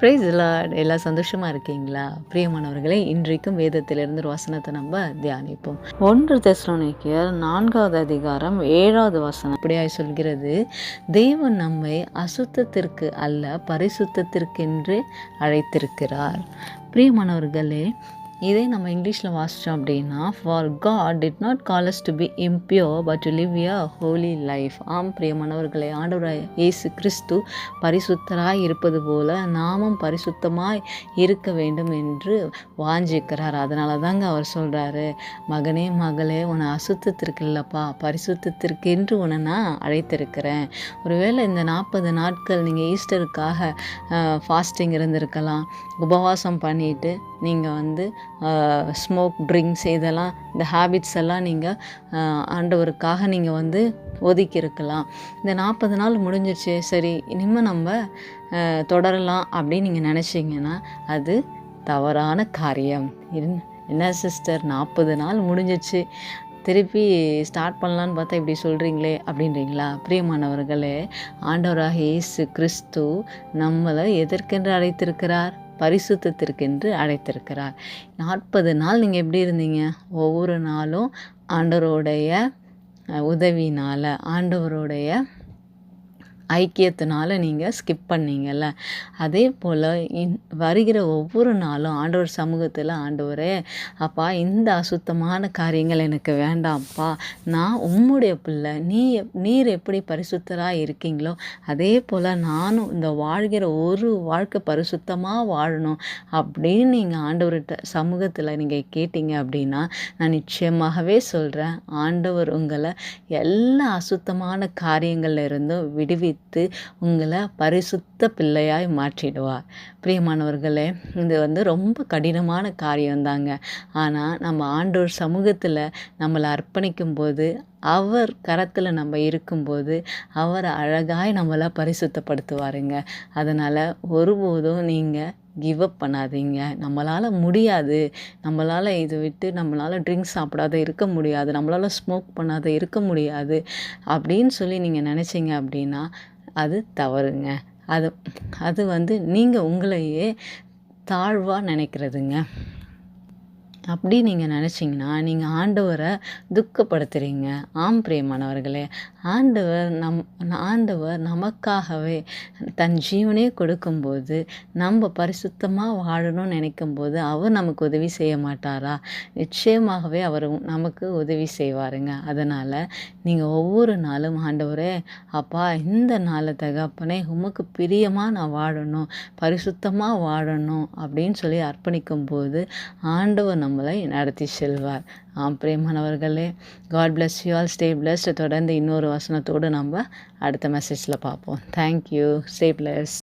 Price Lord எல்லாம் சந்தோஷமாக இருக்கீங்களா? பிரியமானவர்களே இன்றைக்கும் வேதத்திலிருந்து ஒரு வசனத்தை நம்ம தியானிப்போம். ஒன்று தெஸ்லோனிக்கர் நான்காவது அதிகாரம் ஏழாவது வசனம். அப்படியாய் சொல்கிறது தேவன் நம்மை அசுத்தத்திற்கு அல்ல பரிசுத்தத்திற்கென்று அழைத்திருக்கிறார். பிரியமானவர்களே இதே நம்ம இங்கிலீஷில் வாசித்தோம் அப்படின்னா for God did not call us to be impure but to live a holy life ஆம் பிரியமானவர்களை ஆண்டவராய் இயேசு கிறிஸ்து பரிசுத்தராய் இருப்பது போல நாமும் பரிசுத்தமாய் இருக்க வேண்டும் என்று வாஞ்சிக்கிறார். அதனால தாங்க அவர் சொல்கிறாரு மகனே மகளே உன்னை அசுத்தத்திற்கு இல்லைப்பா பரிசுத்தத்திற்கென்று உன்னை நான் அழைத்திருக்கிறேன். ஒருவேளை இந்த நாற்பது நாட்கள் நீங்கள் ஈஸ்டருக்காக ஃபாஸ்டிங் இருந்திருக்கலாம். உபவாசம் பண்ணிட்டு நீங்கள் வந்து ஸ்மோக் ட்ரிங்க்ஸ் இதெல்லாம் இந்த ஹேபிட்ஸ் எல்லாம் நீங்கள் ஆண்டவருக்காக நீங்கள் வந்து ஒதுக்கி இருக்கலாம் இந்த நாற்பது நாள் முடிஞ்சிருச்சு. சரி இனிமேல் நம்ம தொடரலாம் அப்படின்னு நீங்கள் நினச்சிங்கன்னா அது தவறான காரியம். என்ன சிஸ்டர் நாற்பது நாள் முடிஞ்சிச்சு திருப்பி ஸ்டார்ட் பண்ணலான்னு பார்த்தா இப்படி சொல்கிறீங்களே அப்படின்றீங்களா? பிரியமானவர்களே ஆண்டவராக இயேசு கிறிஸ்து நம்மளை எதற்கென்று அழைத்திருக்கிறார்? பரிசுத்தத்திற்கென்று அழைத்திருக்கிறார். நாற்பது நாள் நீங்கள் எப்படி இருந்தீங்க? ஒவ்வொரு நாளும் ஆண்டவருடைய உதவினால் ஆண்டவருடைய ஐக்கியத்தினால நீங்கள் ஸ்கிப் பண்ணீங்கல்ல. அதே போல் இன் வருகிற ஒவ்வொரு நாளும் ஆண்டவர் சமூகத்தில் ஆண்டவரே அப்பா இந்த அசுத்தமான காரியங்கள் எனக்கு வேண்டாம்ப்பா. நான் உம்முடைய பிள்ளை. நீ எப்- நீர் எப்படி பரிசுத்தராக இருக்கீங்களோ அதே போல் நானும் இந்த வாழ்கிற ஒரு வாழ்க்கை பரிசுத்தமாக வாழணும். அப்படின்னு நீங்கள் ஆண்டவர்கிட்ட சமூகத்தில் நீங்கள் கேட்டீங்க அப்படின்னா நான் நிச்சயமாகவே சொல்கிறேன் ஆண்டவர் உங்களை எல்லா அசுத்தமான காரியங்கள்ல இருந்தும் அழைத்து உங்களை பரிசுத்த பிள்ளையாய் மாற்றிடுவார். பிரியமானவர்களே இது வந்து ரொம்ப கடினமான காரியம்தாங்க ஆனால் நம்ம ஆண்டோர் சமூகத்தில் நம்மளை அர்ப்பணிக்கும் போது அவர் கரத்தில் நம்ம இருக்கும்போது அவர் அழகாய் நம்மளை பரிசுத்தப்படுத்துவாருங்க. அதனால் ஒருபோதும் நீங்கள் கிவ் அப் பண்ணாதீங்க. நம்மளால் முடியாது. நம்மளால் இது விட்டு நம்மளால் ட்ரிங்க்ஸ் சாப்பிடாத இருக்க முடியாது. நம்மளால் ஸ்மோக் பண்ணாத இருக்க முடியாது. அப்படின்னு சொல்லி நீங்கள் நினச்சிங்க அப்படின்னா அது தவறுங்க. அது அது வந்து நீங்கள் உங்களையே தாழ்வாக நினைக்கிறதுங்க. அப்படி நீங்கள் நினச்சிங்கன்னா நீங்கள் ஆண்டவரை துக்கப்படுத்துகிறீங்க ஆம் பிரியமானவர்களே ஆண்டவர் நம் ஆண்டவர் நமக்காகவே தன் ஜீவனே கொடுக்கும்போது நம்ம பரிசுத்தமாக வாழணும்னு நினைக்கும்போது அவர் நமக்கு உதவி செய்ய மாட்டாரா? நிச்சயமாகவே அவர் நமக்கு உதவி செய்வாருங்க. அதனால் நீங்கள் ஒவ்வொரு நாளும் ஆண்டவரே அப்பா இந்த நாளை தகப்பனே உமக்கு பிரியமாக நான் வாழணும் பரிசுத்தமாக வாழணும் அப்படின்னு சொல்லி அர்ப்பணிக்கும் போது ஆண்டவர் நம்ம நம்மளை நடத்தி செல்வார். ஆம் பிரியமானவர்களே God bless you all stay blessed தொடர்ந்து இன்னொரு வசனத்தோடு நம்ம அடுத்த மெசேஜில் பார்ப்போம். Thank you stay plus